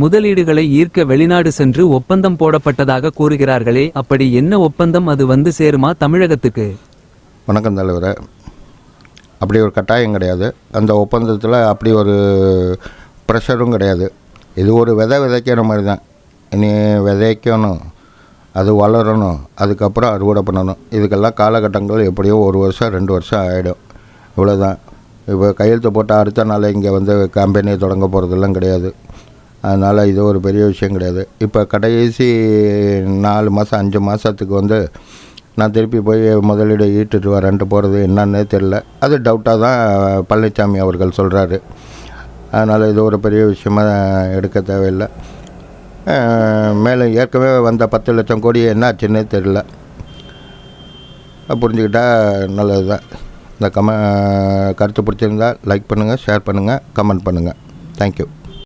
முதலீடுகளை ஈர்க்க வெளிநாடு சென்று ஒப்பந்தம் போடப்பட்டதாக கூறுகிறார்களே அப்படி என்ன ஒப்பந்தம் அது வந்து சேருமா தமிழகத்துக்கு? வணக்கம் தலைவரே. அப்படி ஒரு கட்டாயம் கிடையாது. அந்த ஒப்பந்தத்தில் அப்படி ஒரு ப்ரெஷரும் கிடையாது. இது ஒரு விதை விதைக்கிற மாதிரி தான் இனி விதைக்கணும் அது வளரணும் அதுக்கப்புறம் அறுவடை பண்ணணும். இதுக்கெல்லாம் காலகட்டங்கள் எப்படியோ ஒரு வருஷம் ரெண்டு வருஷம் ஆகிடும் இவ்வளோதான் இப்போ கையெழுத்து போட்டால் அடுத்த நாள் இங்கே வந்து கம்பெனி தொடங்க போகிறதெல்லாம் கிடையாது. அதனால் இது ஒரு பெரிய விஷயம் கிடையாது. இப்போ கடைசி நாலு மாதம் அஞ்சு மாதத்துக்கு வந்து நான் திருப்பி போய் முதலீடு ஈட்டுட்டு வரேன்ட்டு போகிறது என்னன்னே தெரில அது டவுட்டாக தான் பழனிசாமி அவர்கள் சொல்கிறாரு அதனால் இது ஒரு பெரிய விஷயமா எடுக்க தேவையில்லை. மேலும் ஏற்கனவே வந்த பத்து லட்சம் கோடி என்ன ஆச்சுன்னே தெரில புரிஞ்சுக்கிட்டால் நல்லது தான் இந்த கம கருத்து பிடிச்சிருந்தா லைக் பண்ணுங்கள் ஷேர் பண்ணுங்கள் கமெண்ட் பண்ணுங்கள் தேங்க்யூ